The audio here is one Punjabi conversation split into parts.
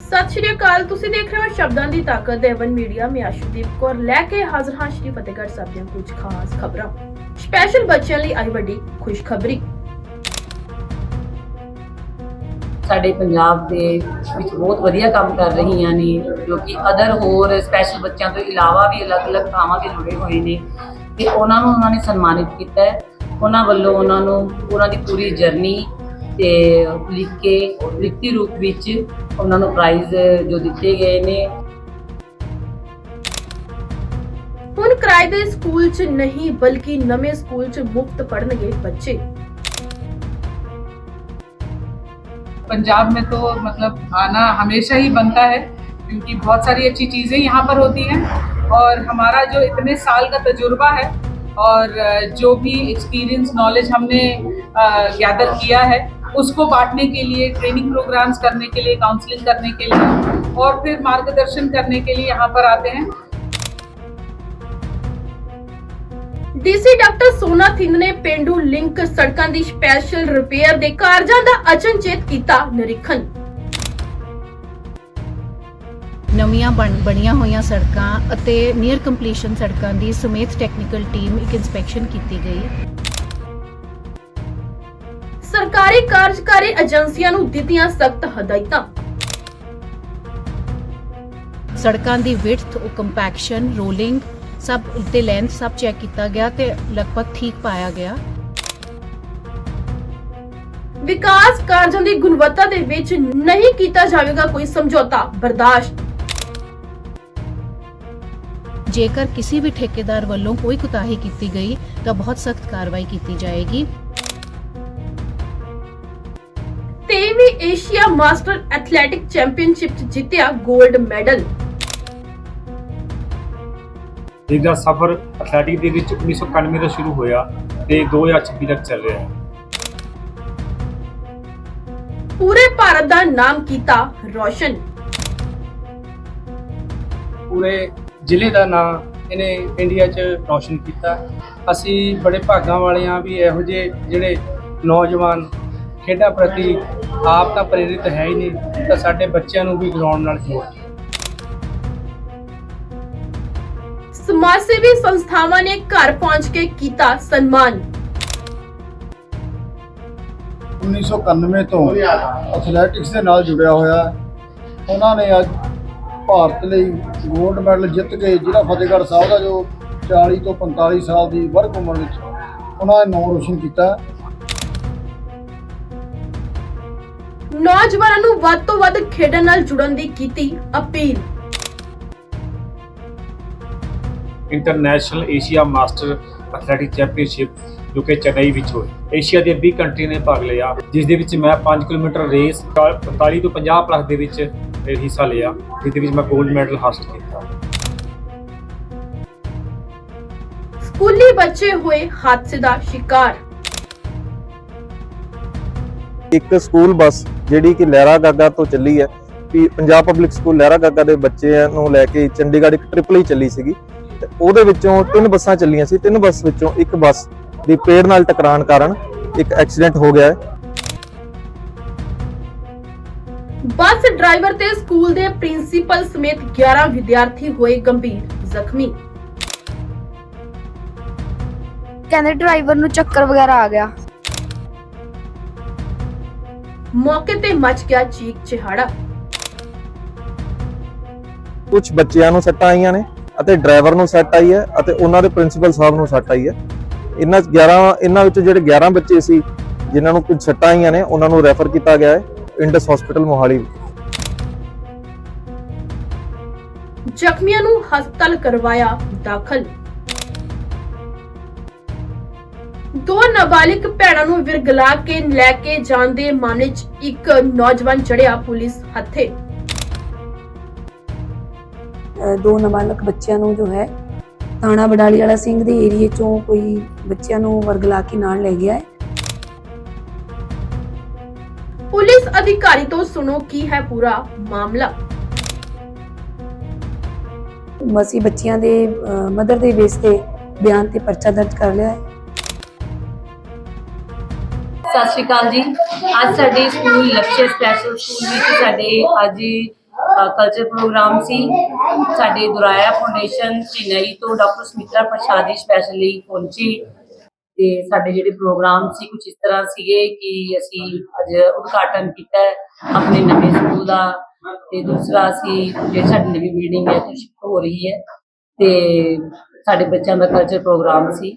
ਸਤਿ ਸ਼੍ਰੀ ਅਕਾਲ, ਤੁਸੀਂ ਦੇਖ ਰਹੇ ਹੋ ਸ਼ਬਦਾਂ ਦੀ ਤਾਕਤ ਦੇਵਨ ਮੀਡੀਆ। ਮੈਂ ਆਸ਼ੂਦੀਪ ਕੌਰ ਲੈ ਕੇ ਹਾਜ਼ਰ ਹਾਂ ਸ਼੍ਰੀ ਫਤਿਹਗੜ੍ਹ ਸਾਹਿਬ ਦੀਆਂ ਕੁਝ ਖਾਸ ਖਬਰਾਂ। ਸਪੈਸ਼ਲ ਬੱਚਿਆਂ ਲਈ ਆਈ ਵੱਡੀ ਖੁਸ਼ਖਬਰੀ। ਸਾਡੇ ਪੰਜਾਬ ਦੇ ਵਿੱਚ ਬਹੁਤ ਵਧੀਆ ਕੰਮ ਕਰ ਰਹੀਆਂ ਨੇ, ਜੋ ਕਿ ਅਦਰ ਹੋਰ ਸਪੈਸ਼ਲ ਬੱਚਿਆਂ ਤੋਂ ਇਲਾਵਾ ਵੀ ਅਲੱਗ-ਅਲੱਗ ਥਾਵਾਂ ਤੇ ਜੁੜੇ ਹੋਏ ਨੇ। ਤੇ ਉਹਨਾਂ ਨੂੰ ਉਹਨਾਂ ਨੇ ਸਨਮਾਨਿਤ ਕੀਤਾ ਹੈ। ਉਹਨਾਂ ਵੱਲੋਂ ਉਹਨਾਂ ਨੂੰ, ਉਹਨਾਂ ਦੀ ਪੂਰੀ ਜਰਨੀ ਤੇ ਲਿਖ ਕੇ ਲਿਖਤੀ ਰੂਪ ਵਿੱਚ ਉਹਨਾਂ ਨੂੰ ਪ੍ਰਾਈਜ਼ ਜੋ ਦਿੱਤੇ ਗਏ ਨੇ ਹੁਣ ਕਿਰਾਏ ਦੇ ਸਕੂਲ 'ਚ ਨਹੀਂ ਬਲਕਿ ਨਵੇਂ ਸਕੂਲ 'ਚ ਮੁਫਤ ਪੜ੍ਹਨਗੇ ਬੱਚੇ पंजाब में तो मतलब आना हमेशा ही बनता है क्योंकि बहुत सारी अच्छी चीज़ें यहाँ पर होती हैं और हमारा जो इतने साल का तजुर्बा है और अ, जो भी एक्सपीरियंस नॉलेज हमने गैदर किया है उसको बांटने के लिए ट्रेनिंग प्रोग्राम्स करने के लिए काउंसलिंग करने के लिए और फिर मार्गदर्शन करने के लिए यहाँ पर आते हैं ਡੀਸੀ ਡਾਕਟਰ ਸੋਨਾ ਥਿੰਦ ਨੇ ਪਿੰਡੂ ਲਿੰਕ ਸੜਕਾਂ ਦੀ ਸਪੈਸ਼ਲ ਰਿਪੇਅਰ ਦੇ ਕਾਰਜਾਂ ਦਾ ਅਚਨਚੇਤ ਕੀਤਾ ਨਿਰੀਖਣ ਨਵੀਆਂ ਬਣ ਬਣੀਆਂ ਹੋਈਆਂ ਸੜਕਾਂ ਅਤੇ ਨੀਅਰ ਕੰਪਲੀਸ਼ਨ ਸੜਕਾਂ ਦੀ ਸਮੇਤ ਟੈਕਨੀਕਲ ਟੀਮ ਇੱਕ ਇਨਸਪੈਕਸ਼ਨ ਕੀਤੀ ਗਈ ਸਰਕਾਰੀ ਕਾਰਜਕਾਰੀ ਏਜੰਸੀਆਂ ਨੂੰ ਦਿੱਤੀਆਂ ਸਖਤ ਹਦਾਇਤਾਂ। ਸੜਕਾਂ ਦੀ ਵਿਡਥ ਉਹ ਕੰਪੈਕਸ਼ਨ ਰੋਲਿੰਗ ਸਭ ਤੇ ਲੈਂਥ ਸਭ ਚੈੱਕ ਕੀਤਾ ਗਿਆ ਤੇ ਲਗਭਗ ਠੀਕ ਪਾਇਆ ਗਿਆ। ਵਿਕਾਸ ਕਾਰਜਾਂ ਦੀ ਗੁਣਵੱਤਾ ਦੇ ਵਿੱਚ ਨਹੀਂ ਕੀਤਾ ਜਾਵੇਗਾ ਕੋਈ ਸਮਝੌਤਾ ਬਰਦਾਸ਼ਤ। ਜੇਕਰ ਕਿਸੇ ਵੀ ਠੇਕੇਦਾਰ ਵੱਲੋਂ ਕੋਈ ਕੁਤਾਹੀ ਕੀਤੀ ਗਈ ਤਾਂ ਬਹੁਤ ਸਖਤ ਕਾਰਵਾਈ ਕੀਤੀ ਜਾਏਗੀ। ਏਸ਼ੀਆ ਮਾਸਟਰ ਐਥਲੈਟਿਕ ਚੈਂਪੀਅਨਸ਼ਿਪ 'ਚ ਜਿੱਤਿਆ 골ਡ ਮੈਡਲ। ਜਿਹਦਾ ਸਫ਼ਰ ਐਥਲੈਟਿਕ ਦੇ ਵਿੱਚ 1991 ਤੋਂ ਸ਼ੁਰੂ ਹੋਇਆ ਤੇ 2026 ਤੱਕ ਚੱਲ ਰਿਹਾ ਹੈ। ਪੂਰੇ ਭਾਰਤ ਦਾ ਨਾਮ ਕੀਤਾ ਰੋਸ਼ਨ। ਪੂਰੇ ਜ਼ਿਲ੍ਹੇ ਦਾ ਨਾਂ ਇਹਨੇ ਇੰਡੀਆ 'ਚ ਰੌਸ਼ਨ ਕੀਤਾ। ਅਸੀਂ ਬੜੇ ਭਾਗਾਂ ਵਾਲੇ ਹਾਂ ਵੀ ਇਹੋ ਜਿਹੇ ਜਿਹੜੇ ਨੌਜਵਾਨ ਖੇਡਾਂ ਪ੍ਰਤੀ ਆਪ ਤਾਂ ਪ੍ਰੇਰਿਤ ਹੈ ਹੀ ਨਹੀਂ ਤਾਂ ਸਾਡੇ ਬੱਚਿਆਂ ਨੂੰ ਵੀ ਗਰਾਊਂਡ ਨਾਲ ਜੋੜ ਸਮਾਜ ਸੇਵੀ ਸੰਸਥਾਵਾਂ ਨੇ ਘਰ ਪਹੁੰਚ ਕੇ ਕੀਤਾ ਸਨਮਾਨ 1991 ਤੋਂ ਐਥਲੈਟਿਕਸ ਦੇ ਨਾਲ ਜੁੜਿਆ ਹੋਇਆ। ਉਹਨਾਂ ਨੇ ਅੱਜ ਭਾਰਤ ਲਈ 골ਡ ਮੈਡਲ ਜਿੱਤ ਕੇ ਜ਼ਿਲ੍ਹਾ ਫਤਿਹਗੜ੍ਹ ਸਾਹਿਬ ਦਾ ਜੋ 40 ਤੋਂ 45 ਸਾਲ ਦੀ ਵਰਗ ਉਮਰ ਵਿੱਚ ਉਹਨਾਂ ਨੇ ਨਾਮ ਰੋਸ਼ਨ ਕੀਤਾ ਨੌਜਵਾਨਾਂ ਨੂੰ ਵੱਧ ਤੋਂ ਵੱਧ ਖੇਡਾਂ ਨਾਲ ਜੁੜਨ ਦੀ ਕੀਤੀ appeal. International Asia master athletic championship ਜੋ ਕਿ ਚੇਨਈ ਵਿੱਚ ਹੋਈ। ਏਸ਼ੀਆ ਦੇ 20 ਕੰਟਰੀ ਨੇ ਭਾਗ ਲਿਆ ਜਿਸ ਦੇ ਵਿੱਚ ਮੈਂ 5 ਕਿਲੋਮੀਟਰ ਰੇਸ 45 ਤੋਂ 50 ਪਲੱਸ ਦੇ ਵਿੱਚ ਹਿੱਸਾ ਲਿਆ ਜਿਸ ਦੇ ਵਿੱਚ ਮੈਂ 골ਡ ਮੈਡਲ ਹਾਸਲ ਕੀਤਾ। ਸਕੂਲੀ ਬੱਚੇ ਹੋਏ ਹਾਦਸੇ ਦਾ ਸ਼ਿਕਾਰ। ਇੱਕ ਸਕੂਲ ਬੱਸ ਜਿਹੜੀ ਕਿ ਲਹਿਰਾ ਗਾਗਾ ਤੋਂ ਚੱਲੀ ਹੈ ਵੀ ਪੰਜਾਬ ਪਬਲਿਕ ਸਕੂਲ ਲਹਿਰਾ ਗਾਗਾ ਦੇ ਬੱਚਿਆਂ ਨੂੰ ਲੈ ਕੇ ਚੰਡੀਗੜ੍ਹ ਇੱਕ ਟ੍ਰਿਪਲ ਹੀ ਚੱਲੀ ਸੀਗੀ। ਤੇ ਉਹਦੇ ਵਿੱਚੋਂ ਤਿੰਨ ਬੱਸਾਂ ਚੱਲੀਆਂ ਸੀ ਤਿੰਨ ਬੱਸ ਵਿੱਚੋਂ ਇੱਕ ਬੱਸ ਦੀ ਪੇੜ ਨਾਲ ਟਕਰਾਣ ਕਾਰਨ ਇੱਕ ਐਕਸੀਡੈਂਟ ਹੋ ਗਿਆ ਹੈ। ਬੱਸ ਡਰਾਈਵਰ ਤੇ ਸਕੂਲ ਦੇ ਪ੍ਰਿੰਸੀਪਲ ਸਮੇਤ 11 ਵਿਦਿਆਰਥੀ ਹੋਏ ਗੰਭੀਰ ਜ਼ਖਮੀ। ਕਹਿੰਦੇ ਡਰਾਈਵਰ ਨੂੰ ਚੱਕਰ ਵਗੈਰਾ ਆ ਗਿਆ। ਮੌਕੇ ਤੇ ਮਚ ਗਿਆ ਚੀਕ ਚਿਹਾੜਾ। ਕੁਝ ਬੱਚਿਆਂ ਨੂੰ ਸੱਟਾਂ ਆਈਆਂ ਨੇ ਅਤੇ ਡਰਾਈਵਰ ਨੂੰ ਸੱਟ ਆਈ ਹੈ ਅਤੇ ਉਹਨਾਂ ਦੇ ਪ੍ਰਿੰਸੀਪਲ ਸਾਹਿਬ ਨੂੰ ਸੱਟ ਆਈ ਹੈ। ਇਹਨਾਂ 'ਚ 11 ਇਹਨਾਂ ਵਿੱਚੋਂ ਜਿਹੜੇ 11 ਬੱਚੇ ਸੀ ਜਿਨ੍ਹਾਂ ਨੂੰ ਕੁਝ ਸੱਟਾਂ ਆਈਆਂ ਨੇ ਉਹਨਾਂ ਨੂੰ ਰੈਫਰ ਕੀਤਾ ਗਿਆ ਹੈ ਇੰਡਸ ਹਸਪੀਟਲ ਮੋਹਾਲੀ ਜ਼ਖਮੀਆਂ ਨੂੰ ਹਸਪਤਾਲ ਕਰਵਾਇਆ ਦਾਖਲ। ਦੋ ਨਾਬਾਲਿਗ ਭੈਣਾਂ ਨੂੰ ਵਿਰਗਲਾ ਕੇ ਲੈ ਕੇ ਜਾਣ ਦੇ ਮਾਮਲੇ 'ਚ ਇੱਕ ਨੌਜਵਾਨ ਚੜਿਆ ਪੁਲਿਸ ਹੱਥੇ। ਦੋ ਨਾਬਾਲਗ ਬੱਚਿਆਂ ਨੂੰ ਜੋ ਹੈ ਥਾਣਾ ਬਡਾਲੀ ਵਾਲਾ ਸਿੰਘ ਦੇ ਏਰੀਏ ਚੋਂ ਕੋਈ ਬੱਚਿਆਂ ਨੂੰ ਵਰਗਲਾ ਕੇ ਨਾਲ ਲੈ ਗਿਆ ਹੈ। ਪੁਲਿਸ ਅਧਿਕਾਰੀ ਤੋਂ ਸੁਣੋ ਕੀ ਹੈ ਪੂਰਾ ਮਾਮਲਾ। ਅਸੀਂ ਬੱਚਿਆਂ ਦੇ ਮਦਰ ਦੇ ਬੇਸ ਤੇ ਬਿਆਨ ਤੇ ਪਰਚਾ ਦਰਜ ਕਰ ਲਿਆ ਹੈ। ਸਤਿ ਸ਼੍ਰੀ ਅਕਾਲ ਜੀ। ਅੱਜ ਸਾਡੇ ਸਕੂਲ ਲਕਸ਼ਯ ਸਪੈਸ਼ਲ ਸਕੂਲ ਵਿੱਚ ਸਾਡੇ ਅੱਜ ਕਲਚਰ ਪ੍ਰੋਗਰਾਮ ਸੀ। ਸਾਡੇ ਦੁਰਾਇਆ ਫਾਊਂਡੇਸ਼ਨ ਚੇਨਈ ਤੋਂ ਡਾਕਟਰ ਸਮਿਤਰਾ ਪ੍ਰਸ਼ਾਦ ਜੀ ਸਪੈਸ਼ਲੀ ਪਹੁੰਚੀ। ਤੇ ਸਾਡੇ ਜਿਹੜੇ ਪ੍ਰੋਗਰਾਮ ਸੀ ਕੁਝ ਇਸ ਤਰ੍ਹਾਂ ਸੀਗੇ ਕਿ ਅਸੀਂ ਅੱਜ ਉਦਘਾਟਨ ਕੀਤਾ ਆਪਣੇ ਨਵੇਂ ਸਕੂਲ ਦਾ। ਤੇ ਦੂਸਰਾ ਅਸੀਂ, ਜਿਹੜੀ ਸਾਡੀ ਨਵੀਂ ਬਿਲਡਿੰਗ ਹੈ ਤੇ ਸ਼ਿਫਟ ਹੋ ਰਹੀ ਹੈ। ਤੇ ਸਾਡੇ ਬੱਚਿਆਂ ਦਾ ਕਲਚਰ ਪ੍ਰੋਗਰਾਮ ਸੀ।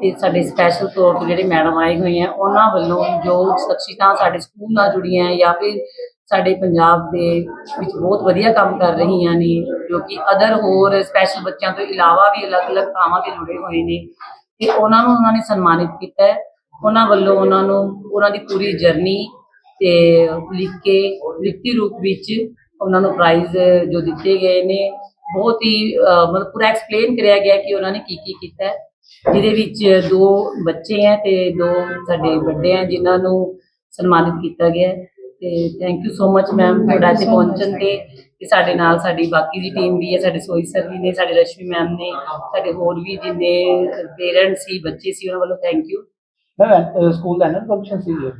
ਤੇ ਸਾਡੇ ਸਪੈਸ਼ਲ ਤੌਰ ਤੇ ਜਿਹੜੇ ਮੈਡਮ ਆਏ ਹੋਏ ਆ, ਉਹਨਾਂ ਵੱਲੋਂ ਜੋ ਸ਼ਖਸੀਅਤਾਂ ਸਾਡੇ ਸਕੂਲ ਨਾਲ ਜੁੜੀਆਂ ਜਾਂ ਫਿਰ ਸਾਡੇ ਪੰਜਾਬ ਦੇ ਵਿੱਚ ਬਹੁਤ ਵਧੀਆ ਕੰਮ ਕਰ ਰਹੀਆਂ ਨੇ, ਜੋ ਕਿ ਅਦਰ ਹੋਰ ਸਪੈਸ਼ਲ ਬੱਚਿਆਂ ਤੋਂ ਇਲਾਵਾ ਵੀ ਅਲੱਗ-ਅਲੱਗ ਥਾਵਾਂ ਤੇ ਜੁੜੇ ਹੋਏ ਨੇ, ਤੇ ਉਹਨਾਂ ਨੂੰ ਉਹਨਾਂ ਨੇ ਸਨਮਾਨਿਤ ਕੀਤਾ ਉਹਨਾਂ ਵੱਲੋਂ ਉਹਨਾਂ ਨੂੰ ਉਹਨਾਂ ਦੀ ਪੂਰੀ ਜਰਨੀ ਤੇ ਲਿਖ ਕੇ, ਲਿਖਤੀ ਰੂਪ ਵਿੱਚ ਉਹਨਾਂ ਨੂੰ ਪ੍ਰਾਈਜ਼ ਜੋ ਦਿੱਤੇ ਗਏ ਨੇ, ਬਹੁਤ ਹੀ ਮਤਲਬ ਪੂਰਾ ਐਕਸਪਲੇਨ ਕਰਿਆ ਗਿਆ ਕਿ ਉਹਨਾਂ ਨੇ ਕੀ ਕੀ ਕੀਤਾ ਜਿਹਦੇ ਵਿੱਚ ਦੋ ਬੱਚੇ ਹੈ ਤੇ ਦੋ ਸਾਡੇ ਵੱਡੇ ਹੈ ਜਿਨ੍ਹਾਂ ਨੂੰ ਸਨਮਾਨਿਤ ਕੀਤਾ ਗਿਆ ਤੇ thank you so much ma'am ਤੁਹਾਡਾ ਇੱਥੇ ਪਹੁੰਚਣ ਤੇ ਤੇ ਸਾਡੇ ਨਾਲ ਸਾਡੀ ਬਾਕੀ ਦੀ ਟੀਮ ਵੀ ਹੈ ਸਾਡੇ ਸੋਈ ਸਰ ਵੀ ਨੇ ਸਾਡੇ ਰਸ਼ਮੀ ਮੈਮ ਨੇ ਸਾਡੇ ਹੋਰ ਵੀ ਜਿੰਨੇ ਪੇਰੈਂਟਸ ਸੀ ਬੱਚੇ ਸੀ ਉਹਨਾਂ ਵੱਲੋਂ ਥੈਂਕ ਯੂ ਸਕੂਲ ਦਾ ਐਨੂਅਲ ਫੰਕਸ਼ਨ ਸੀ ਇਹ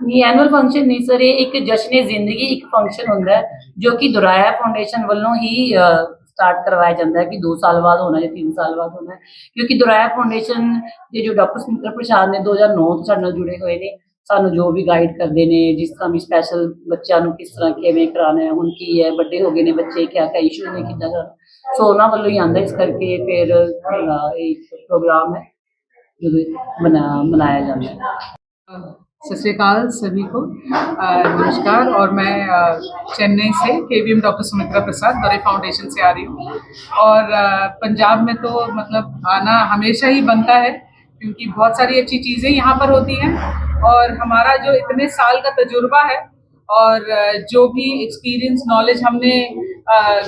ਨਹੀਂ ਐਨੂਅਲ ਫੰਕਸ਼ਨ ਨਹੀਂ ਸਰ ਇਹ ਇੱਕ ਜਸ਼ਨੇ ਜ਼ਿੰਦਗੀ ਇੱਕ ਫੰਕਸ਼ਨ ਹੁੰਦਾ ਜੋ ਕਿ ਦੁਰਾਇਆ ਫਾਊਂਡੇਸ਼ਨ ਵੱਲੋਂ ਹੀ ਸਟਾਰਟ ਕਰਵਾਇਆ ਜਾਂਦਾ ਹੈ ਕਿ 2 ਸਾਲ ਬਾਅਦ ਹੋਣਾ ਜਾਂ 3 ਸਾਲ ਬਾਅਦ ਹੋਣਾ ਕਿਉਂਕਿ ਦੁਰਾਇਆ ਫਾਊਂਡੇਸ਼ਨ ਦੇ ਜੋ ਡਾਕਟਰ ਸੁਮਿਤਰਾ ਪ੍ਰਸਾਦ ਨੇ 2009 ਤੋਂ ਸਾਡੇ ਨਾਲ ਜੁੜੇ ਹੋਏ ਨੇ ਸਾਨੂੰ ਜੋ ਵੀ ਗਾਈਡ ਕਰਦੇ ਨੇ ਜਿਸ ਤਰ੍ਹਾਂ ਵੀ ਸਪੈਸ਼ਲ ਬੱਚਿਆਂ ਨੂੰ ਕਿਸ ਤਰ੍ਹਾਂ ਕਿਵੇਂ ਕਰਾਉਣਾ ਹੈ ਹੁਣ ਕੀ ਹੈ ਵੱਡੇ ਹੋ ਗਏ ਨੇ ਬੱਚੇ ਕਿਆ ਕਿਆ ਇਸ਼ੂ ਨੇ ਕਿੱਦਾਂ ਸੋ ਉਹਨਾਂ ਵੱਲੋਂ ਹੀ ਆਂਦਾ ਇਸ ਕਰਕੇ ਫਿਰ ਅਹ, ਪ੍ਰੋਗਰਾਮ ਹੈ ਜਦੋਂ ਮਨਾਇਆ ਜਾਂਦਾ ਹੈ। सत श्रीकाल सभी को। नमस्कार, और मैं चेन्नई से K V M doctor Sumitra Prasad दौरे फाउंडेशन से आ रही हूँ। और पंजाब में तो मतलब आना हमेशा ही बनता है, क्योंकि बहुत सारी अच्छी चीज़ें यहाँ पर होती हैं। और हमारा जो इतने साल का तजुर्बा है, और जो भी एक्सपीरियंस नॉलेज हमने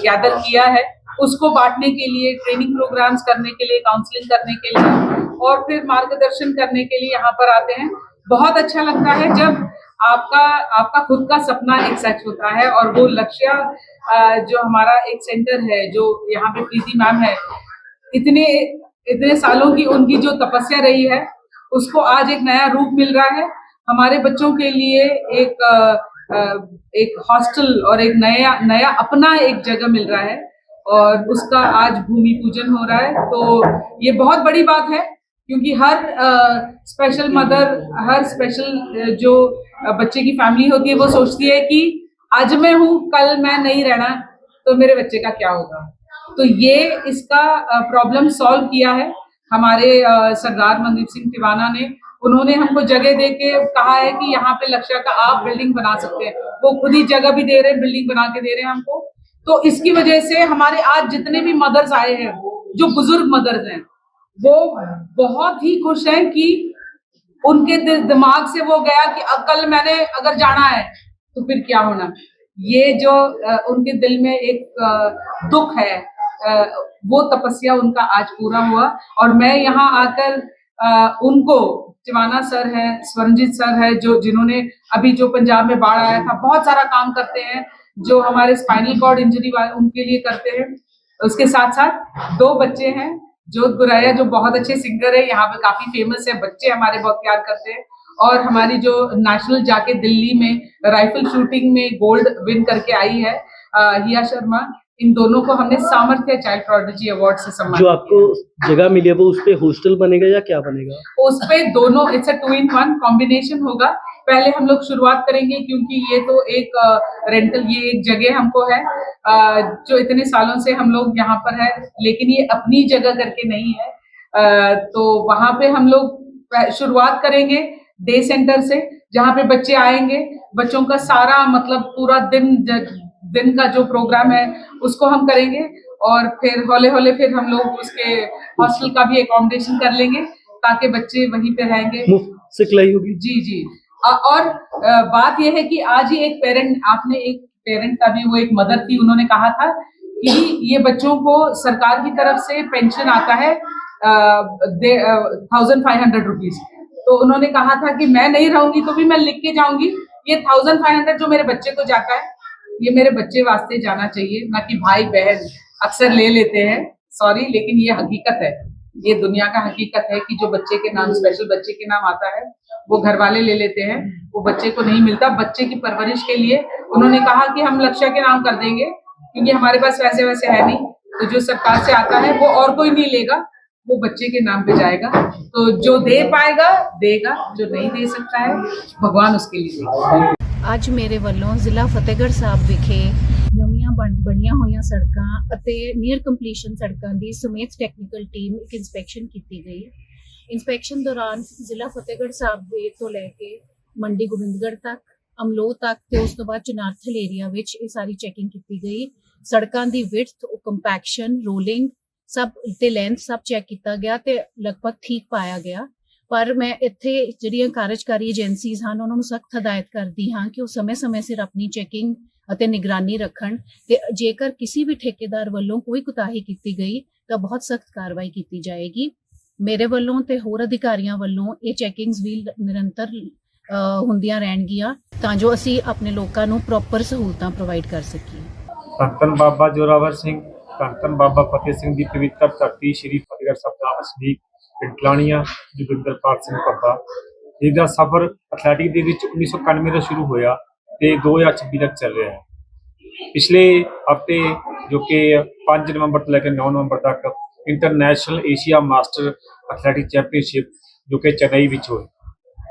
गैदर किया है, उसको बांटने के लिए ट्रेनिंग प्रोग्राम्स करने के लिए काउंसलिंग करने के लिए, और फिर मार्गदर्शन करने के लिए यहाँ पर आते हैं। बहुत अच्छा लगता है जब आपका आपका खुद का सपना एक सच होता है और वो लक्ष्य जो हमारा एक सेंटर है, जो यहाँ पे प्रीति मैम है, इतने इतने सालों की उनकी जो तपस्या रही है, उसको आज एक नया रूप मिल रहा है। हमारे बच्चों के लिए एक एक हॉस्टल और एक नया नया अपना एक जगह मिल रहा है और उसका आज भूमि पूजन हो रहा है। तो ये बहुत बड़ी बात है। क्योंकि हर स्पेशल मदर हर स्पेशल जो बच्चे की फैमिली होती है, वो सोचती है कि आज मैं हूँ, कल मैं नहीं रहना तो मेरे बच्चे का क्या होगा? तो ये इसका प्रॉब्लम सॉल्व किया है। हमारे सरदार मनदीप सिंह तिवाना ने, उन्होंने हमको जगह दे के कहा है कि यहाँ पे लक्ष्य का आप बिल्डिंग बना सकते हैं। वो खुद ही जगह भी दे रहे हैं बिल्डिंग बना के दे रहे हैं हमको। तो इसकी वजह से हमारे आज जितने भी मदर्स आए हैं, जो बुज़ुर्ग मदर्स हैं वो बहुत ही खुश हैं कि उनके दिमाग से वो गया कि अब कल मैंने अगर जाना है तो फिर क्या होना? ये जो उनके दिल में एक दुख है वो तपस्या उनका आज पूरा हुआ। और मैं यहाँ आकर उनको चिवाना सर है स्वरणजीत सर है, जो जिन्होंने अभी जो पंजाब में बाढ़ आया था, बहुत सारा काम करते हैं, जो हमारे स्पाइनल कॉर्ड इंजरी वाले उनके लिए करते हैं। उसके साथ साथ दो बच्चे हैं जोत गुराया जो बहुत अच्छे सिंगर है यहाँ पे काफ़ी फ़ेमस है बच्चे हमारे बहुत प्यार करते हैं। और हमारी जो नेशनल जाके दिल्ली में राइफल शूटिंग में गोल्ड विन करके आई है हिया शर्मा इन दोनों को हमने सामर्थ्य चाइल्ड प्रोडिजी अवार्ड से जो आपको जगह मिली है वो उस पे हॉस्टल बनेगा या क्या बनेगा? उस पे दोनों it's a two in one combination होगा। पहले हम लोग शुरुआत करेंगे क्योंकि ये तो एक रेंटल ये एक जगह हमको है। जो इतने सालों से हम लोग यहाँ पर है लेकिन ये अपनी जगह करके नहीं है। तो वहाँ पे हम लोग शुरुआत करेंगे डे सेंटर से जहाँ पे बच्चे आएँगे। बच्चों का सारा मतलब पूरा दिन दिन का जो प्रोग्राम है उसको हम करेंगे और फिर हौले हौले फिर हम लोग उसके हॉस्टल का भी अकोमोडेशन कर लेंगे ताकि बच्चे वहीं पे रहेंगे। होगी? जी जी। और बात यह है कि आज ही एक पेरेंट आपने एक पेरेंट का भी वो एक मदर थी, उन्होंने कहा था कि ये बच्चों को सरकार की तरफ़ से पेंशन आता है थाउज़ेंड फाइव हंड्रेड रुपीज़ तो उन्होंने कहा था कि मैं नहीं रहूँगी तो भी मैं लिख के जाऊँगी। ये थाउज़ेंड फाइव हंड्रेड जो मेरे बच्चे को जाता है, ये मेरे बच्चे वास्ते जाना चाहिए, ना कि भाई बहन अक्सर ले लेते हैं। सॉरी लेकिन ये हकीकत है। ये दुनिया का हकीकत है कि जो बच्चे के नाम स्पेशल बच्चे के नाम आता है वो घर वाले ले लेते हैं वो बच्चे को नहीं मिलता बच्चे की परवरिश के लिए उन्होंने कहा कि हम लक्ष्य के नाम कर देंगे क्योंकि हमारे पास वैसे वैसे है नहीं तो जो सरकार से आता है वो और कोई नहीं लेगा वो बच्चे के नाम पे जाएगा तो जो दे पाएगा देगा जो नहीं दे सकता है भगवान उसके लिए देगा ਅੱਜ ਮੇਰੇ ਵੱਲੋਂ ਜ਼ਿਲ੍ਹਾ ਫਤਿਹਗੜ੍ਹ ਸਾਹਿਬ ਵਿਖੇ ਨਵੀਆਂ ਬਣ- ਬਣੀਆਂ ਹੋਈਆਂ ਸੜਕਾਂ ਅਤੇ ਨੀਅਰ ਕੰਪਲੀਸ਼ਨ ਸੜਕਾਂ ਦੀ ਸਮੇਤ ਟੈਕਨੀਕਲ ਟੀਮ ਇੱਕ ਇਨਸਪੈਕਸ਼ਨ ਕੀਤੀ ਗਈ ਇੰਸਪੈਕਸ਼ਨ ਦੌਰਾਨ ਜ਼ਿਲ੍ਹਾ ਫਤਿਹਗੜ੍ਹ ਸਾਹਿਬ ਦੇ ਤੋਂ ਲੈ ਕੇ ਮੰਡੀ ਗੋਬਿੰਦਗੜ੍ਹ ਤੱਕ, ਅਮਲੋਹ ਤੱਕ ਤੇ ਉਸ ਤੋਂ ਬਾਅਦ ਚਨਾਰਥਲ ਏਰੀਆ ਵਿੱਚ ਇਹ ਸਾਰੀ ਚੈਕਿੰਗ ਕੀਤੀ ਗਈ। ਸੜਕਾਂ ਦੀ ਵਿਡਥ ਉਹ ਕੰਪੈਕਸ਼ਨ ਰੋਲਿੰਗ ਸਭ ਤੇ ਲੈਂਥ ਸਭ ਚੈੱਕ ਕੀਤਾ ਗਿਆ ਤੇ ਲਗਭਗ ਠੀਕ ਪਾਇਆ ਗਿਆ। ਪਰ ਮੈਂ ਇੱਥੇ ਜਿਹੜੀਆਂ ਕਾਰਜਕਾਰੀ ਏਜੰਸੀਜ਼ ਹਨ, ਉਹਨਾਂ ਨੂੰ ਸਖਤ ਹਦਾਇਤ ਕਰਦੀ ਹਾਂ ਕਿ ਉਹ ਸਮੇਂ-ਸਮੇਂ ਸਿਰ ਆਪਣੀ ਚੈਕਿੰਗ ਅਤੇ ਨਿਗਰਾਨੀ ਰੱਖਣ ਤੇ ਜੇਕਰ ਕਿਸੇ ਵੀ ਠੇਕੇਦਾਰ ਵੱਲੋਂ ਕੋਈ ਕੁਤਾਹੀ ਕੀਤੀ ਗਈ ਤਾਂ ਬਹੁਤ ਸਖਤ ਕਾਰਵਾਈ ਕੀਤੀ ਜਾਏਗੀ। ਮੇਰੇ ਵੱਲੋਂ ਤੇ ਹੋਰ ਅਧਿਕਾਰੀਆਂ ਵੱਲੋਂ ਇਹ ਚੈਕਿੰਗਸ ਵੀ ਨਿਰੰਤਰ ਹੁੰਦੀਆਂ ਰਹਿਣਗੀਆਂ ਤਾਂ ਜੋ ਅਸੀਂ ਆਪਣੇ ਲੋਕਾਂ ਨੂੰ ਪ੍ਰੋਪਰ ਸਹੂਲਤਾਂ ਪ੍ਰੋਵਾਈਡ ਕਰ ਸਕੀਏ। ਧੰਨ ਬਾਬਾ ਜੋਰਾਵਰ ਸਿੰਘ ਧੰਨ ਬਾਬਾ ਫਤਿਹ ਸਿੰਘ ਦੀ ਪਵਿੱਤਰ ਧਰਤੀ ਸ੍ਰੀ ਫਤਿਹਗੜ੍ਹ ਸਾਹਿਬ ਦਾ ਵਸਨੀਕ ਪਿੰਡਲਾਣੀਆਂ ਜੋਗਿੰਦਰਪਾਲ ਸਿੰਘ ਪੱਪਾ ਜਿਹਦਾ ਸਫ਼ਰ ਐਥਲੈਟਿਕ ਦੇ ਵਿੱਚ 1991 ਤੋਂ ਸ਼ੁਰੂ ਹੋਇਆ ਤੇ 2026 ਤੱਕ ਚੱਲ ਰਿਹਾ ਹੈ। ਪਿਛਲੇ ਹਫ਼ਤੇ ਜੋ ਕਿ 5 ਨਵੰਬਰ ਤੋਂ ਲੈ ਕੇ 9 ਨਵੰਬਰ ਤੱਕ international Asia master athletic championship ਜੋ ਕਿ ਚੇਨਈ ਵਿੱਚ ਹੋਈ।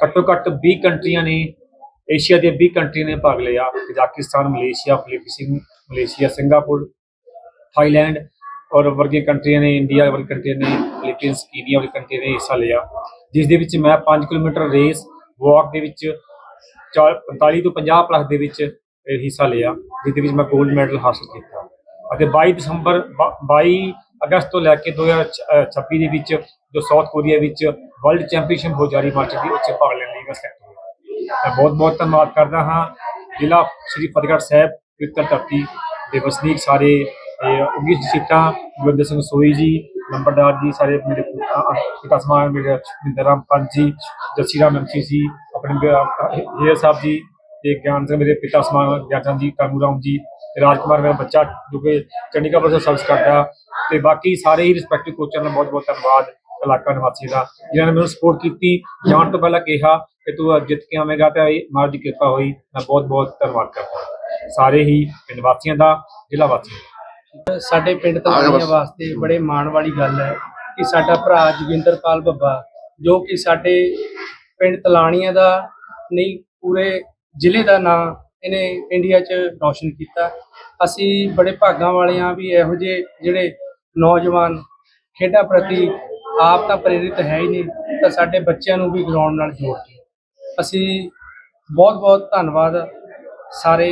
ਘੱਟੋ ਘੱਟ 20 ਕੰਟਰੀਆਂ ਨੇ ਏਸ਼ੀਆ ਦੇ 20 ਕੰਟਰੀਆਂ ਨੇ ਭਾਗ ਲਿਆ। Kazakhstan Malaysia, Philippine Malaysia, Singapore, Thailand ਔਰ ਵਰਗੀਆਂ ਕੰਟਰੀਆਂ ਨੇ, ਇੰਡੀਆ ਵਰਗੀ ਕੰਟਰੀਆਂ ਨੇ, ਫਿਲੀਪੀਨਸ, ਕੀਨੀਆ ਵਰਗੀ ਕੰਟਰੀਆਂ ਨੇ ਹਿੱਸਾ ਲਿਆ। ਜਿਸ ਦੇ ਵਿੱਚ ਮੈਂ 5 ਕਿਲੋਮੀਟਰ ਰੇਸ, ਵਾਕ ਦੇ ਵਿੱਚ ਚਾਰ- 45 ਤੋਂ 50 ਪਲੱਸ ਦੇ ਵਿੱਚ ਹਿੱਸਾ ਲਿਆ, ਜਿਸ ਦੇ ਵਿੱਚ ਮੈਂ 골ਡ ਮੈਡਲ ਹਾਸਲ ਕੀਤਾ। ਅਤੇ 22 ਦਸੰਬਰ, ਬ- 22 ਅਗਸਤ ਤੋਂ ਲੈ ਕੇ 2026 ਦੇ ਵਿੱਚ ਜੋ ਸਾਊਥ ਕੋਰੀਆ ਵਿੱਚ ਵਰਲਡ ਚੈਂਪੀਅਨਸ਼ਿਪ ਹੋ ਜਾਰੀ ਮਾਰਚ ਦੀ ਉੱਚ ਭਾਗ ਲੈਣ ਲਈ ਮੈਂ ਸਿਲੈਕਟ ਹੋਇਆ। ਮੈਂ ਬਹੁਤ ਬਹੁਤ ਧੰਨਵਾਦ ਕਰਦਾ ਹਾਂ। ਜ਼ਿਲ੍ਹਾ ਸ਼੍ਰੀ ਫਤਿਹਗੜ੍ਹ ਸਾਹਿਬ, ਪਵਿੱਤਰ ਧਰਤੀ ਦੇ ਵਸਨੀਕ ਸਾਰੇ, ਇਹ ਉੱਗੀ ਸੀਟਾਂ ਗੁਰਦੇਵ ਸਿੰਘ ਸੋਈ ਜੀ, ਨੰਬਰਦਾਰ ਜੀ, ਸਾਰੇ ਮੇਰੇ ਪਿਤਾ ਸਮਾਨ, ਮੇਰੇ ਮਿੰਦਰਾਮ ਪੰਜ ਜੀ, ਜੱਸੀ ਰਾਮ ਐਮਸੀ ਜੀ, ਆਪਣੇ ਹੇਰ ਸਾਹਿਬ ਜੀ, ਤੇ ਗਿਆਨ ਸਿੰਘ, ਮੇਰੇ ਪਿਤਾ ਸਮਾਨ, ਗਿਆਨ ਜੀ ਕਰਮੂ ਰਾਮ ਜੀ ਤੇ ਰਾਜਕੁਮਾਰ ਮੇਰਾ ਬੱਚਾ ਜੋ ਕਿ ਚੰਡੀਗੜ੍ਹ ਪੁਲਿਸ ਸਰਵਿਸ ਕਰਦਾ ਤੇ ਬਾਕੀ ਸਾਰੇ ਹੀ ਰਿਸਪੈਕਟਿਵ ਕੋਚਾਂ ਦਾ ਬਹੁਤ ਬਹੁਤ ਧੰਨਵਾਦ ਇਲਾਕਾ ਨਿਵਾਸੀ ਦਾ ਜਿਨ੍ਹਾਂ ਨੇ ਮੈਨੂੰ ਸਪੋਰਟ ਕੀਤੀ। ਜਾਣ ਤੋਂ ਪਹਿਲਾਂ ਕਿਹਾ ਕਿ ਤੂੰ ਅੱਜ ਜਿੱਤ ਕੇ ਆਵੇਂਗਾ ਤੇ ਮਾਰ ਦੀ ਕਿਰਪਾ ਹੋਈ। ਮੈਂ ਬਹੁਤ ਬਹੁਤ ਧੰਨਵਾਦ ਕਰਦਾ ਸਾਰੇ ਹੀ ਪਿੰਡ ਵਾਸੀਆਂ ਦਾ ਜ਼ਿਲ੍ਹਾ ਵਾਸੀਆਂ ਦਾ। ਸਾਡੇ ਪਿੰਡ ਤਲਵਾੜੀਆਂ ਵਾਸਤੇ ਬੜੇ ਮਾਣ ਵਾਲੀ ਗੱਲ ਹੈ ਕਿ ਸਾਡਾ ਭਰਾ ਜੋਗਿੰਦਰਪਾਲ ਬੱਬਾ ਜੋ ਕਿ ਸਾਡੇ ਪਿੰਡ ਤਲਾਣੀਆਂ ਦਾ ਨਹੀਂ ਪੂਰੇ ਜ਼ਿਲ੍ਹੇ ਦਾ ਨਾਂ ਇਹਨੇ ਇੰਡੀਆ 'ਚ ਰੌਸ਼ਨ ਕੀਤਾ। ਅਸੀਂ ਬੜੇ ਭਾਗਾਂ ਵਾਲੇ ਹਾਂ ਵੀ ਇਹੋ ਜਿਹੇ ਜਿਹੜੇ ਨੌਜਵਾਨ ਖੇਡਾਂ ਪ੍ਰਤੀ ਆਪ ਤਾਂ ਪ੍ਰੇਰਿਤ ਹੈ ਹੀ ਨਹੀਂ ਤਾਂ ਸਾਡੇ ਬੱਚਿਆਂ ਨੂੰ ਵੀ ਗਰਾਊਂਡ ਨਾਲ ਜੋੜਦੇ ਅਸੀਂ ਬਹੁਤ ਬਹੁਤ ਧੰਨਵਾਦ ਸਾਰੇ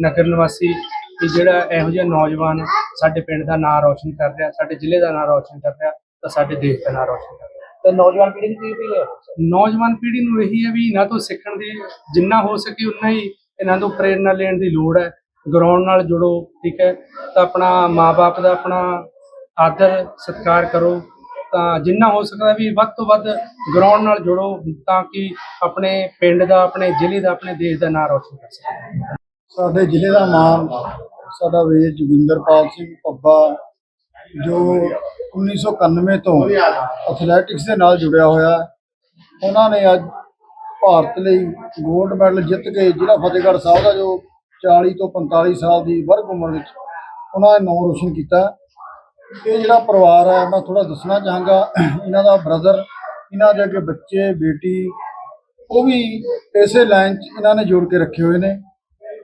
ਨਗਰ ਨਿਵਾਸੀ ਕਿ ਜਿਹੜਾ ਇਹੋ ਜਿਹਾ ਨੌਜਵਾਨ ਸਾਡੇ ਪਿੰਡ ਦਾ ਨਾਮ ਰੌਸ਼ਨ ਕਰ ਰਿਹਾ ਸਾਡੇ ਜ਼ਿਲ੍ਹੇ ਦਾ ਨਾਮ ਰੌਸ਼ਨ ਕਰ ਰਿਹਾ ਤਾਂ ਸਾਡੇ ਦੇਸ਼ ਦਾ ਨਾਮ ਰੌਸ਼ਨ ਕਰ ਰਿਹਾ। ਤੇ ਨੌਜਵਾਨ ਪੀੜ੍ਹੀ ਨੂੰ ਕੀ ਅਪੀਲ ਹੈ? ਨੌਜਵਾਨ ਪੀੜ੍ਹੀ ਨੂੰ ਇਹੀ ਹੈ ਵੀ ਇਹਨਾਂ ਤੋਂ ਸਿੱਖਣ ਦੀ ਜਿੰਨਾ ਹੋ ਸਕੇ ਉਨਾ ਹੀ ਇਹਨਾਂ ਤੋਂ ਪ੍ਰੇਰਨਾ ਲੈਣ ਦੀ ਲੋੜ ਹੈ। ਗਰਾਊਂਡ ਨਾਲ ਜੁੜੋ, ਠੀਕ ਹੈ? ਤਾਂ ਆਪਣਾ ਮਾਪੇ ਦਾ ਆਪਣਾ ਆਦਰ, ਸਤਿਕਾਰ ਕਰੋ। ਤਾਂ ਜਿੰਨਾ ਹੋ ਸਕਦਾ ਵੀ ਵੱਧ ਤੋਂ ਵੱਧ ਗਰਾਊਂਡ ਨਾਲ ਜੁੜੋ, ਤਾਂ ਕਿ ਆਪਣੇ ਪਿੰਡ ਦਾ, ਆਪਣੇ ਜ਼ਿਲ੍ਹੇ ਦਾ, ਆਪਣੇ ਦੇਸ਼ ਦਾ ਨਾਮ ਰੋਸ਼ਨ ਕਰ ਸਕੋ ਸਾਡੇ ਜ਼ਿਲ੍ਹੇ ਦਾ ਨਾਮ ਸਾਡਾ ਵੀਰ ਜੋਗਿੰਦਰਪਾਲ ਸਿੰਘ ਪੱਬਾ ਜੋ 1991 ਤੋਂ ਐਥਲੈਟਿਕਸ ਦੇ ਨਾਲ ਜੁੜਿਆ ਹੋਇਆ। ਉਹਨਾਂ ਨੇ ਅੱਜ ਭਾਰਤ ਲਈ ਗੋਲਡ ਮੈਡਲ ਜਿੱਤ ਕੇ ਜਿਹੜਾ ਫਤਿਹਗੜ੍ਹ ਸਾਹਿਬ ਦਾ ਜੋ 40 ਤੋਂ 45 ਸਾਲ ਦੀ ਵਰਗ ਉਮਰ ਵਿੱਚ ਉਹਨਾਂ ਨੇ ਨਾਮ ਰੋਸ਼ਨ ਕੀਤਾ। ਇਹ ਜਿਹੜਾ ਪਰਿਵਾਰ ਹੈ, ਮੈਂ ਥੋੜਾ ਦੱਸਣਾ ਚਾਹਾਂਗਾ। ਇਹਨਾਂ ਦਾ ਬ੍ਰਦਰ ਇਹਨਾਂ ਦੇ ਅੱਗੇ ਬੱਚੇ, ਬੇਟੀ, ਉਹ ਵੀ ਇਸੇ ਲਾਈਨ 'ਚ ਇਹਨਾਂ ਨੇ ਜੋੜ ਕੇ ਰੱਖੇ ਹੋਏ ਨੇ।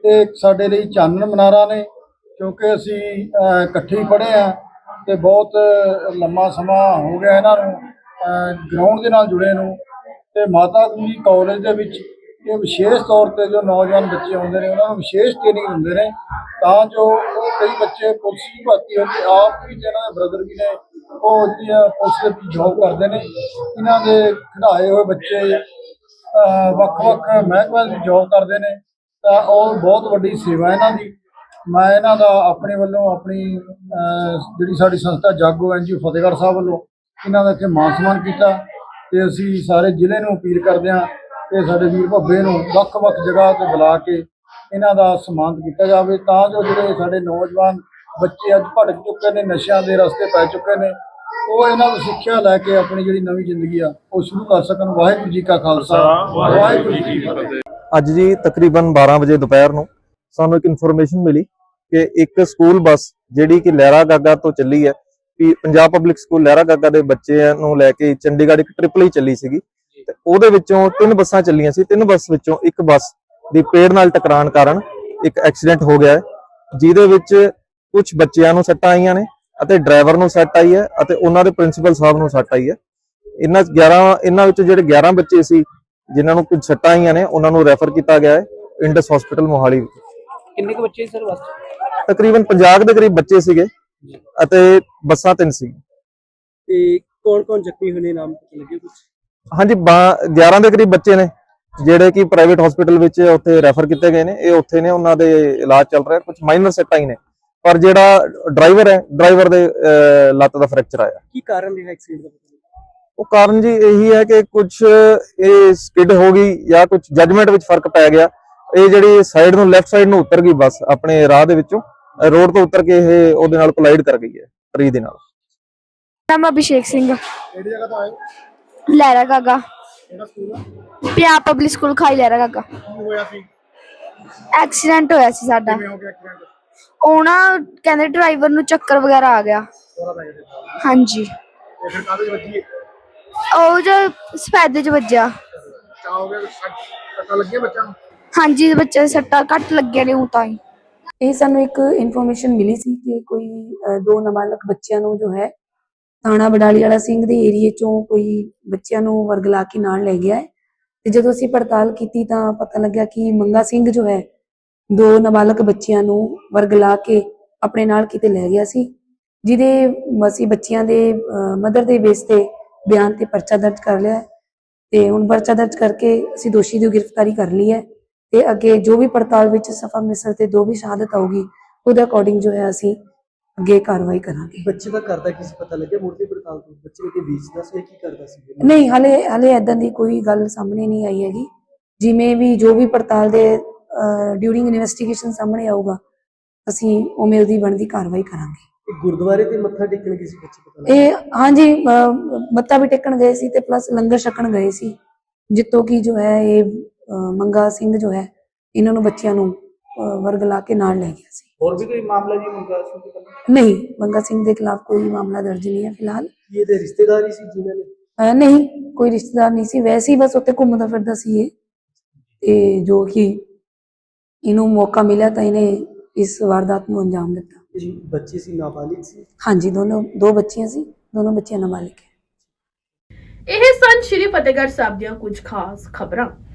ਇਹ ਸਾਡੇ ਲਈ ਚਾਨਣ ਮਨਾਰਾ ਨੇ, ਕਿਉਂਕਿ ਅਸੀਂ ਇਕੱਠੇ ਹੀ ਪੜ੍ਹੇ ਆ ਤੇ ਬਹੁਤ ਲੰਮਾ ਸਮਾਂ ਹੋ ਗਿਆ ਇਹਨਾਂ ਨੂੰ ਗਰਾਊਂਡ ਦੇ ਨਾਲ ਜੁੜੇ ਨੂੰ। ਤੇ ਮਾਤਾ ਜੀ ਕਾਲਜ ਦੇ ਵਿੱਚ ਇਹ ਵਿਸ਼ੇਸ਼ ਤੌਰ ਤੇ ਜੋ ਨੌਜਵਾਨ ਬੱਚੇ ਆਉਂਦੇ ਨੇ, ਉਹਨਾਂ ਨੂੰ ਵਿਸ਼ੇਸ਼ ਟ੍ਰੇਨਿੰਗ ਦਿੰਦੇ ਨੇ, ਤਾਂ ਜੋ ਉਹ ਕਈ ਬੱਚੇ ਪੁਲਿਸ ਦੀ ਭਰਤੀ ਹੋ ਕੇ ਆਪ ਵੀ ਤੇ ਇਹਨਾਂ ਦੇ ਬ੍ਰਦਰ ਵੀ ਨੇ, ਉਹ ਪੁਲਿਸ ਦੇ ਵਿੱਚ ਜੌਬ ਕਰਦੇ ਨੇ, ਇਹਨਾਂ ਦੇ ਖਿਡਾਏ ਹੋਏ ਬੱਚੇ ਵੱਖ-ਵੱਖ ਮਹਿਕਮਿਆਂ ਦੀ ਜੌਬ ਕਰਦੇ ਨੇ, ਤਾਂ ਉਹ ਬਹੁਤ ਵੱਡੀ ਸੇਵਾ ਇਹਨਾਂ ਦੀ। ਮੈਂ ਇਹਨਾਂ ਦਾ ਆਪਣੇ ਵੱਲੋਂ ਆਪਣੀ ਜਿਹੜੀ ਸਾਡੀ ਸੰਸਥਾ ਜਾਗੋ ਐਨਜੀਓ ਫਤਿਹਗੜ੍ਹ ਸਾਹਿਬ ਵੱਲੋਂ ਇਹਨਾਂ ਦਾ ਇੱਥੇ ਮਾਨ ਸਨਮਾਨ ਕੀਤਾ। ਤੇ ਅਸੀਂ ਸਾਰੇ ਜ਼ਿਲ੍ਹੇ ਨੂੰ ਅਪੀਲ ਕਰਦੇ ਹਾਂ ਕਿ ਸਾਡੇ ਵੀਰ ਭੱਬੇ ਨੂੰ ਵੱਖ-ਵੱਖ ਜਗ੍ਹਾ ਤੇ ਬੁਲਾ ਕੇ ਇਹਨਾਂ ਦਾ ਸਨਮਾਨ ਕੀਤਾ ਜਾਵੇ। ਤਾਂ ਜੋ ਜਿਹੜੇ ਸਾਡੇ ਨੌਜਵਾਨ ਬੱਚੇ ਅੱਜ ਭਟਕ ਚੁੱਕੇ ਨੇ ਨਸ਼ਿਆਂ ਦੇ ਰਸਤੇ ਪੈ ਚੁੱਕੇ ਨੇ ਉਹ ਇਹਨਾਂ ਤੋਂ ਸਿੱਖਿਆ ਲੈ ਕੇ ਆਪਣੀ ਜਿਹੜੀ ਨਵੀਂ ਜ਼ਿੰਦਗੀ ਆ ਉਹ ਸ਼ੁਰੂ ਕਰ ਸਕਣ। ਵਾਹਿਗੁਰੂ ਜੀ ਕਾ ਖਾਲਸਾ। ਵਾਹਿਗੁਰੂ ਜੀ ਕੀ ਫਤਿਹ। ਅੱਜ ਜੀ ਤਕਰੀਬਨ 12 ਵਜੇ ਦੁਪਹਿਰ ਨੂੰ ਸਾਨੂੰ ਇੱਕ ਇਨਫੋਰਮੇਸ਼ਨ ਮਿਲੀ ਕਿ ਇੱਕ ਸਕੂਲ ਬੱਸ ਜਿਹੜੀ ਕਿ ਲਹਿਰਾ ਗਾਗਾ ਤੋਂ ਚੱਲੀ ਹੈ ਕਿ ਪੰਜਾਬ ਪਬਲਿਕ ਸਕੂਲ ਲਹਿਰਾ ਗਾਗਾ ਦੇ ਬੱਚਿਆਂ ਨੂੰ ਲੈ ਕੇ ਚੰਡੀਗੜ੍ਹ ਇੱਕ ਟ੍ਰਿਪਲ ਹੀ ਚੱਲੀ ਸੀਗੀ। ਤੇ ਉਹਦੇ ਵਿੱਚੋਂ ਤਿੰਨ ਬੱਸਾਂ ਚੱਲੀਆਂ ਸੀ। ਤਿੰਨ ਬੱਸ ਵਿੱਚੋਂ ਇੱਕ ਬੱਸ ਦੀ ਪੇੜ ਨਾਲ ਟਕਰਾਉਣ ਕਾਰਨ ਇੱਕ ਐਕਸੀਡੈਂਟ ਹੋ ਗਿਆ ਜਿਹਦੇ ਵਿੱਚ ਕੁਝ ਬੱਚਿਆਂ ਨੂੰ ਸੱਟਾਂ ਆਈਆਂ ਨੇ ਅਤੇ ਡਰਾਈਵਰ ਨੂੰ ਸੱਟ ਆਈ ਹੈ ਅਤੇ ਉਹਨਾਂ ਦੇ ਪ੍ਰਿੰਸੀਪਲ ਸਾਹਿਬ ਨੂੰ ਸੱਟ ਆਈ ਹੈ। ਇਹਨਾਂ 11 ਇਹਨਾਂ ਵਿੱਚੋਂ ਜਿਹੜੇ 11 ਬੱਚੇ ਸੀ ਜਿਨ੍ਹਾਂ ਨੂੰ ਕੁਝ ਸੱਟਾਂ ਆਈਆਂ ਨੇ ਉਹਨਾਂ ਨੂੰ ਰੈਫਰ ਕੀਤਾ ਗਿਆ ਹੈ ਇੰਡਸ ਹਸਪੀਟਲ ਮੋਹਾਲੀ ਕਿੰਨੇ ਕੁ ਬੱਚੇ ਸਰ ਬਸ ਤਕਰੀਬਨ 50 ਦੇ ਕਰੀਬ ਬੱਚੇ ਸੀਗੇ। ਅਤੇ ਬੱਸਾਂ ਤਿੰਨ ਸੀ। ਤੇ ਕੌਣ ਕੌਣ ਜ਼ਖਮੀ ਹੋਏ ਨੇ? ਨਾਮ ਪਤਾ ਲੱਗੇ ਕੁਝ ਹਾਂਜੀ ਬਾ- 11 ਦੇ ਕਰੀਬ ਬੱਚੇ ਨੇ ਜਿਹੜੇ ਕਿ ਪ੍ਰਾਈਵੇਟ ਹਸਪੀਟਲ ਵਿੱਚ ਉੱਥੇ ਰੈਫਰ ਕੀਤੇ ਗਏ ਨੇ। ਇਹ ਉੱਥੇ ਨੇ ਉਹਨਾਂ ਦੇ ਇਲਾਜ ਚੱਲ ਰਿਹਾ ਕੁਝ ਮਾਈਨਰ ਸੱਟਾਂ ਹੀ ਨੇ। ਪਰ ਜਿਹੜਾ ਡਰਾਈਵਰ ਹੈ ਡਰਾਈਵਰ ਦੇ ਲੱਤ ਦਾ ਫ੍ਰੈਕਚਰ ਆਇਆ। ਕੀ ਕਾਰਨ ਰਿਹਾ ਐਕਸੀਡੈਂਟ ਦਾ ਉਹ ਕਾਰਨ ਜੀ ਇਹੀ ਹੈ ਕਿ ਕੁਝ ਇਹ ਸਕਿਡ ਹੋ ਗਈ ਜਾਂ ਕੁਝ ਜਜਮੈਂਟ ਵਿੱਚ ਫ਼ਰਕ ਪੈ ਗਿਆ। ਇਹ ਜਿਹੜੀ ਸਾਈਡ ਨੂੰ ਲੈਫਟ ਸਾਈਡ ਨੂੰ ਉਤਰ ਗਈ ਬੱਸ ਆਪਣੇ ਰਾਹ ਦੇ ਵਿੱਚੋਂ। ਰੋਡ ਤੋਂ ਉਤਰ ਕੇ ਇਹ ਉਹਦੇ ਨਾਲ ਕੋਲਾਈਡ ਕਰ ਗਈ ਹੈ ਟਰੀ ਦੇ ਨਾਲ। ਨਾਮ ਅਭਿਸ਼ੇਕ ਸਿੰਘ। ਕਿਹੜੀ ਜਗ੍ਹਾ ਤੋਂ ਆਏ ਹੋ? ਲਹਿਰਾ ਗਾਗਾ। ਕਿਹੜਾ ਸਕੂਲ ਆ? ਪੰਜਾਬ ਪਬਲਿਕ ਸਕੂਲ ਖਾਈ ਲਹਿਰਾ ਗਾਗਾ। ਕੀ ਹੋਇਆ ਸੀ? ਐਕਸੀਡੈਂਟ ਹੋਇਆ ਸੀ ਸਾਡਾ। ਕਿਵੇਂ ਹੋ ਗਿਆ ਐਕਸੀਡੈਂਟ ਉਹ ਨਾ ਕਹਿੰਦੇ ਡਰਾਈਵਰ ਨੂੰ ਚੱਕਰ ਵਗੈਰਾ ਆ ਗਿਆ। ਹਾਂਜੀ। ਫਿਰ ਕਾਹਦੇ ਵੱਜੀ? ਉਹ ਜੋ ਸਫੈਦੇ 'ਚ ਵੱਜਿਆ। ਕਿਆ ਹੋ ਗਿਆ ਸੱਟ ਨੂੰ? ਹਾਂਜੀ ਬੱਚੇ ਦੇ ਸੱਟਾਂ ਘੱਟ ਲੱਗੀਆਂ ਨੇ ਉਹ ਤਾਂ ਹੀ। ਇਹ ਸਾਨੂੰ ਇੱਕ ਇਨਫੋਰਮੇਸ਼ਨ ਮਿਲੀ ਸੀ ਕਿ ਕੋਈ ਦੋ ਨਾਬਾਲਗ ਬੱਚਿਆਂ ਨੂੰ ਜੋ ਹੈ, ਥਾਣਾ ਬਡਾਲੀ ਵਾਲਾ ਸਿੰਘ ਦੇ ਏਰੀਏ ਚੋਂ ਕੋਈ ਬੱਚਿਆਂ ਨੂੰ ਵਰਗਲਾ ਕੇ ਨਾਲ ਲੈ ਗਿਆ ਹੈ। ਤੇ ਜਦੋਂ ਅਸੀਂ ਪੜਤਾਲ ਕੀਤੀ ਤਾਂ ਪਤਾ ਲੱਗਿਆ ਕਿ ਮੰਗਾ ਸਿੰਘ ਜੋ ਹੈ, ਦੋ ਨਾਬਾਲਗ ਬੱਚਿਆਂ ਨੂੰ ਵਰਗਲਾ ਕੇ ਆਪਣੇ ਨਾਲ ਕਿਤੇ ਲੈ ਗਿਆ ਸੀ, ਜਿਹਦੇ ਅਸੀਂ ਬੱਚਿਆਂ ਦੇ ਮਦਰ ਦੇ ਬੇਸ ਤੇ ਬਿਆਨ ਤੇ ਪਰਚਾ ਦਰਜ ਕਰ ਲਿਆ ਤੇ ਹੁਣ ਪਰਚਾ ਦਰਜ ਕਰਕੇ ਅਸੀਂ ਦੋਸ਼ੀ ਦੀ ਗ੍ਰਿਫਤਾਰੀ ਕਰ ਲਈ ਹੈ। ਤੇ ਅੱਗੇ ਜੋ ਵੀ ਪੜਤਾਲ ਵਿੱਚ ਸਫਾ ਮਿਸਰ ਤੇ ਜੋ ਵੀ ਸ਼ਹਾਦਤ ਆਊਗੀ ਉਹਦੇ ਅਕੋਰਡਿੰਗ ਜੋ ਹੈ ਅਸੀਂ ਅੱਗੇ ਕਾਰਵਾਈ ਕਰਾਂਗੇ। ਬੱਚੇ ਦਾ ਕਰਦਾ ਕਿਸੇ ਪਤਾ ਲੱਗਿਆ? ਮੁਰਦੀ ਪੜਤਾਲ ਤੋਂ ਬੱਚੇ ਕਿਤੇ ਵੇਚਦਾ ਸੀ ਜਾਂ ਕੀ ਕਰਦਾ ਸੀ? ਨਹੀਂ ਹਲੇ ਹਲੇ ਐਦਾਂ ਦੀ ਕੋਈ ਗੱਲ ਸਾਹਮਣੇ ਨਹੀਂ ਆਈ ਹੈਗੀ। ਜਿਵੇਂ ਵੀ ਜੋ ਵੀ ਪੜਤਾਲ ਦੇ ਡਿਊਰਿੰਗ ਇਨਵੈਸਟੀਗੇਸ਼ਨ ਸਾਹਮਣੇ ਆਊਗਾ ਅਸੀਂ ਉਵੇਂ ਉਹਦੀ ਬਣਦੀ ਕਾਰਵਾਈ ਕਰਾਂਗੇ। ਗੁਰਦੁਆਰੇ ਤੇ ਮੱਥਾ ਟੇਕਣ ਕਿਸੇ ਬੱਚੇ ਪਤਾ ਲੱਗਿਆ? ਇਹ ਹਾਂਜੀ ਮੱਥਾ ਵੀ ਟੇਕਣ ਗਏ ਸੀ ਤੇ ਪਲੱਸ ਲੰਗਰ ਛਕਣ ਗਏ ਸੀ। ਜਿੱਤੋਂ ਕੀ ਜੋ ਹੈ ਇਹ ਮੰਗਾ ਸਿੰਘ ਜੋ ਹੈ ਇਹਨਾਂ ਨੂੰ ਬੱਚਿਆਂ ਨੂੰ ਅਹ, ਵਰਗਲਾ ਕੇ ਨਾਲ ਲੈ ਗਿਆ ਸੀ। ਹੋਰ ਵੀ ਕੋਈ ਮਾਮਲਾ ਜੀ ਮੰਗਾ ਸੀ ਕਿ ਨਹੀਂ ਮੰਗਾ ਸਿੰਘ ਦੇ ਖਿਲਾਫ ਕੋਈ ਮਾਮਲਾ ਦਰਜ ਨਹੀਂ ਹੈ ਫਿਲਹਾਲ। ਇਹਦੇ ਰਿਸ਼ਤੇਦਾਰ ਹੀ ਸੀ ਜਿਨ੍ਹਾਂ ਨੇ ਨਹੀਂ ਕੋਈ ਰਿਸ਼ਤੇਦਾਰ ਨਹੀਂ ਸੀ। ਵੈਸੇ ਹੀ ਬਸ ਉੱਥੇ ਘੁੰਮਦਾ ਫਿਰਦਾ ਸੀ ਇਹ। ਤੇ ਜੋ ਕਿ ਇਹਨੂੰ ਮੌਕਾ ਮਿਲਿਆ ਤਾਂ ਇਹਨੇ ਇਸ ਵਾਰਦਾਤ ਨੂੰ ਅੰਜਾਮ ਦਿੱਤਾ। ਇਹ ਬੱਚੇ ਸੀ ਨਾਬਾਲਿਗ ਸੀ? ਹਾਂਜੀ ਦੋਨੋਂ ਦੋ ਬੱਚੀਆਂ ਸੀ। ਦੋਨੋਂ ਬੱਚੀਆਂ ਨਾਬਾਲਿਗ ਹੈ। ਇਹ ਸਨ ਸ਼੍ਰੀ ਫਤਿਹਗੜ੍ਹ ਸਾਹਿਬ ਦੀਆਂ ਕੁਝ ਖਾਸ ਖਬਰਾਂ।